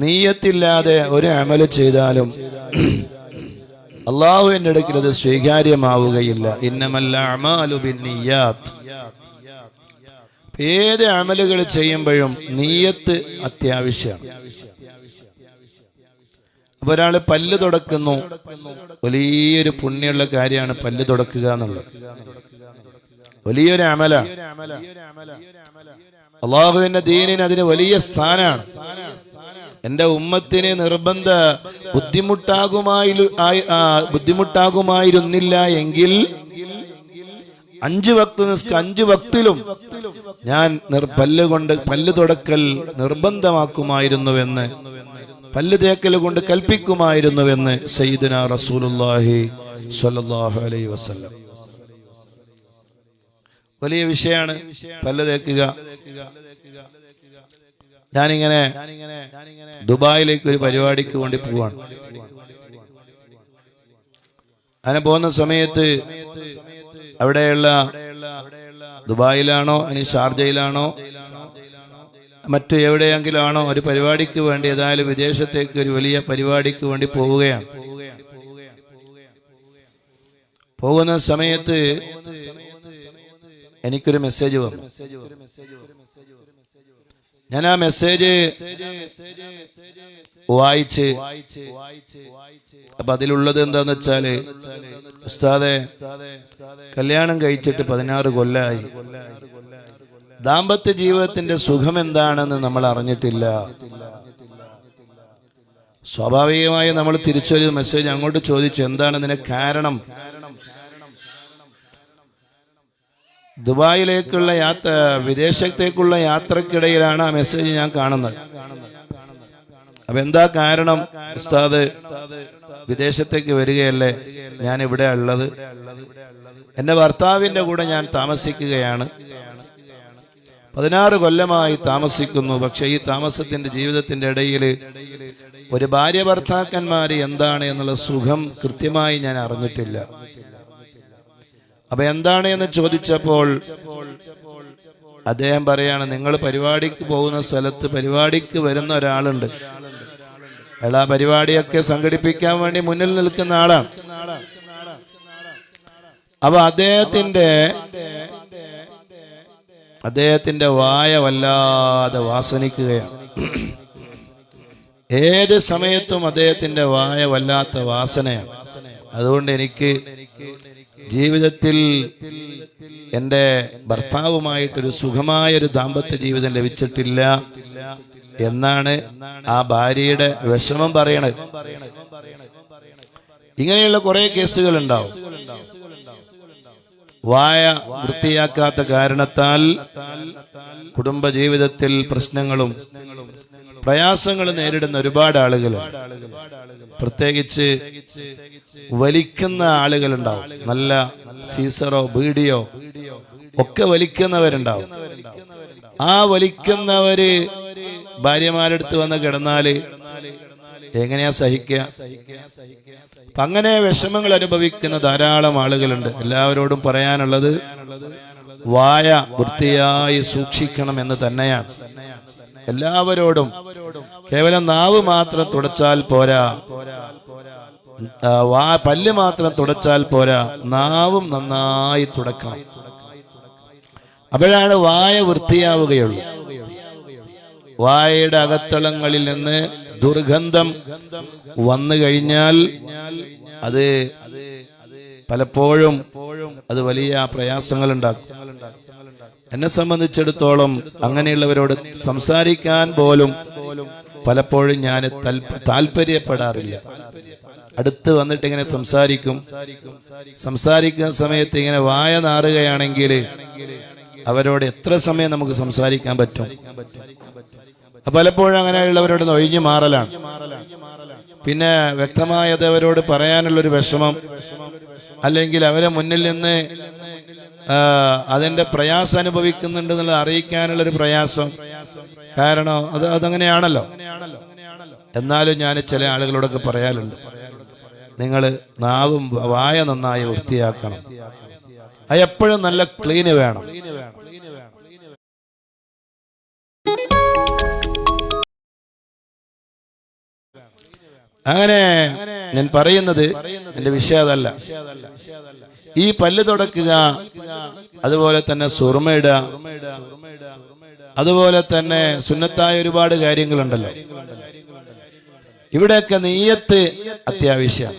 നീയത്തില്ലാതെ ഒരു അമൽ ചെയ്താലും അള്ളാഹുവിന്റെ അടുക്കൽ അത് സ്വീകാര്യമാവുകയില്ല. ഇന്നമല്ല അമാലു ബിന്നിയാത്ത് ഏത് അമലുകൾ ചെയ്യുമ്പോഴും നീയത്ത് അത്യാവശ്യമാണ് അപ്പൊ ഒരാൾ പല്ല് തുടക്കുന്നു വലിയൊരു പുണ്യമുള്ള കാര്യമാണ് പല്ല് തുടക്കുക എന്നുള്ളത്. വലിയൊരു അമലാണ്. അള്ളാഹുവിന്റെ ദീനിന് അതിന് വലിയ സ്ഥാനാണ് എന്റെ ഉമ്മത്തിന് നിർബന്ധ ബുദ്ധിമുട്ടാകുമായി ബുദ്ധിമുട്ടാകുമായിരുന്നില്ല എങ്കിൽ അഞ്ചു വക്ത് അഞ്ചു വക്തിലും ഞാൻ പല്ല് കൊണ്ട് പല്ല് തുടക്കൽ നിർബന്ധമാക്കുമായിരുന്നുവെന്ന് പല്ല് തേക്കൽ കൊണ്ട് കൽപ്പിക്കുമായിരുന്നുവെന്ന് സയ്യിദിന റസൂലുല്ലാഹി സ്വല്ലല്ലാഹു അലൈഹി വസല്ലം. വലിയ വിഷയമാണ് പല്ല് തേക്കുക. ഞാനിങ്ങനെ ദുബായിലേക്ക് ഒരു പരിപാടിക്ക് വേണ്ടി പോവാണ്. അങ്ങനെ പോകുന്ന സമയത്ത് അവിടെയുള്ള ദുബായിലാണോ ഇനി ഷാർജയിലാണോ മറ്റു എവിടെയെങ്കിലും ആണോ ഒരു പരിപാടിക്ക് വേണ്ടി ഏതായാലും വിദേശത്തേക്ക് ഒരു വലിയ പരിപാടിക്ക് വേണ്ടി പോവുകയാണ്. പോകുന്ന സമയത്ത് എനിക്കൊരു മെസ്സേജ് വന്നു. ഞാൻ ആ മെസ്സേജ് വായിച്ച് അപ്പൊ അതിലുള്ളത് എന്താന്ന് വെച്ചാൽ ഉസ്താദെ കല്യാണം കഴിച്ചിട്ട് പതിനാറ് കൊല്ലായി. ദാമ്പത്യ ജീവിതത്തിന്റെ സുഖം എന്താണെന്ന് നമ്മൾ അറിഞ്ഞിട്ടില്ല. സ്വാഭാവികമായി നമ്മൾ തിരിച്ചൊരു മെസ്സേജ് അങ്ങോട്ട് ചോദിച്ചു എന്താണ് ഇതിന് കാരണം? ദുബായിലേക്കുള്ള യാത്ര വിദേശത്തേക്കുള്ള യാത്രക്കിടയിലാണ് ആ മെസ്സേജ് ഞാൻ കാണുന്നത്. അപ്പൊ എന്താ കാരണം ഉസ്താദ്? വിദേശത്തേക്ക് വരികയല്ലേ? ഞാൻ ഇവിടെ ഉള്ളത്. എന്റെ ഭർത്താവിന്റെ കൂടെ ഞാൻ താമസിക്കുകയാണ്. പതിനാറ് കൊല്ലമായി താമസിക്കുന്നു. പക്ഷെ ഈ താമസത്തിന്റെ ജീവിതത്തിന്റെ ഇടയിൽ ഒരു ഭാര്യ ഭർത്താക്കന്മാര് എന്താണ് എന്നുള്ള സുഖം കൃത്യമായി ഞാൻ അറിഞ്ഞിട്ടില്ല. അപ്പൊ എന്താണ് എന്ന് ചോദിച്ചപ്പോൾ അദ്ദേഹം പറയാണ് നിങ്ങൾ പരിപാടിക്ക് പോകുന്ന സ്ഥലത്ത് പരിപാടിക്ക് വരുന്ന ഒരാളുണ്ട്. അയാൾ ആ പരിപാടിയൊക്കെ സംഘടിപ്പിക്കാൻ വേണ്ടി മുന്നിൽ നിൽക്കുന്ന ആളാണ്. അപ്പൊ അദ്ദേഹത്തിന്റെ അദ്ദേഹത്തിന്റെ വായ വല്ലാതെ വാസനിക്കുകയാണ്. ഏത് സമയത്തും അദ്ദേഹത്തിന്റെ വായ വല്ലാത്ത വാസനയാണ്. അതുകൊണ്ട് എനിക്ക് ജീവിതത്തിൽ എന്റെ ഭർത്താവുമായിട്ടൊരു സുഖമായൊരു ദാമ്പത്യ ജീവിതം ലഭിച്ചിട്ടില്ല എന്നാണ് ആ ഭാര്യയുടെ വിഷമം പറയണത്. ഇങ്ങനെയുള്ള കുറെ കേസുകൾ ഉണ്ടാവും വായ വൃത്തിയാക്കാത്ത കാരണത്താൽ കുടുംബജീവിതത്തിൽ പ്രശ്നങ്ങളും പ്രയാസങ്ങൾ നേരിടുന്ന ഒരുപാട് ആളുകൾ. പ്രത്യേകിച്ച് വലിക്കുന്ന ആളുകളുണ്ടാവും. നല്ല സീസറോ ബീഡിയോ ഒക്കെ വലിക്കുന്നവരുണ്ടാവും. ആ വലിക്കുന്നവര് ഭാര്യമാരെടുത്ത് വന്ന് കിടന്നാൽ എങ്ങനെയാ സഹിക്കുക? അപ്പൊ അങ്ങനെ വിഷമങ്ങൾ അനുഭവിക്കുന്ന ധാരാളം ആളുകളുണ്ട്. എല്ലാവരോടും പറയാനുള്ളത് വായ വൃത്തിയായി സൂക്ഷിക്കണം എന്ന് തന്നെയാണ്. എല്ലാവരോടും കേവലം നാവ് മാത്രം തുടച്ചാൽ പോരാ. പല്ല് മാത്രം തുടച്ചാൽ പോരാ. നാവും നന്നായി തുടക്കണം. അപ്പോഴാണ് വായ വൃത്തിയാവുകയുള്ളൂ. വായയുടെ അകത്തളങ്ങളിൽ നിന്ന് ദുർഗന്ധം വന്നു കഴിഞ്ഞാൽ അത് പലപ്പോഴും അത് വലിയ പ്രയാസങ്ങൾ ഉണ്ടാക്കും എന്നെ സംബന്ധിച്ചിടത്തോളം അങ്ങനെയുള്ളവരോട് സംസാരിക്കാൻ പോലും പലപ്പോഴും ഞാൻ താല്പ- താല്പര്യപ്പെടാറില്ല. അടുത്ത് വന്നിട്ട് ഇങ്ങനെ സംസാരിക്കും. സംസാരിക്കുന്ന സമയത്ത് ഇങ്ങനെ വായ നാറുകയാണെങ്കിൽ അവരോട് എത്ര സമയം നമുക്ക് സംസാരിക്കാൻ പറ്റും? പലപ്പോഴും അങ്ങനെയുള്ളവരോട് ഒഴിഞ്ഞു മാറലാണ്. പിന്നെ വ്യക്തമായത് അവരോട് പറയാനുള്ളൊരു വിഷമം അല്ലെങ്കിൽ അവരെ മുന്നിൽ നിന്ന് അതിന്റെ പ്രയാസം അനുഭവിക്കുന്നുണ്ട് എന്നുള്ളത് അറിയിക്കാനുള്ളൊരു പ്രയാസം. കാരണം അത് അതങ്ങനെയാണല്ലോ. എന്നാലും ഞാൻ ചില ആളുകളോടൊക്കെ പറയാറുണ്ട് നിങ്ങൾ നാവും വായ നന്നായി വൃത്തിയാക്കണം. അത് എപ്പോഴും നല്ല ക്ലീന് വേണം. അങ്ങനെ ഞാൻ പറയുന്നത് എന്റെ വിഷയം അതല്ല. ഈ പല്ല് തുടക്കുക അതുപോലെ തന്നെ സുറുമയിടുക അതുപോലെ തന്നെ സുന്നത്തായ ഒരുപാട് കാര്യങ്ങളുണ്ടല്ലോ. ഇവിടെയൊക്കെ നെയ്യത്ത് അത്യാവശ്യം.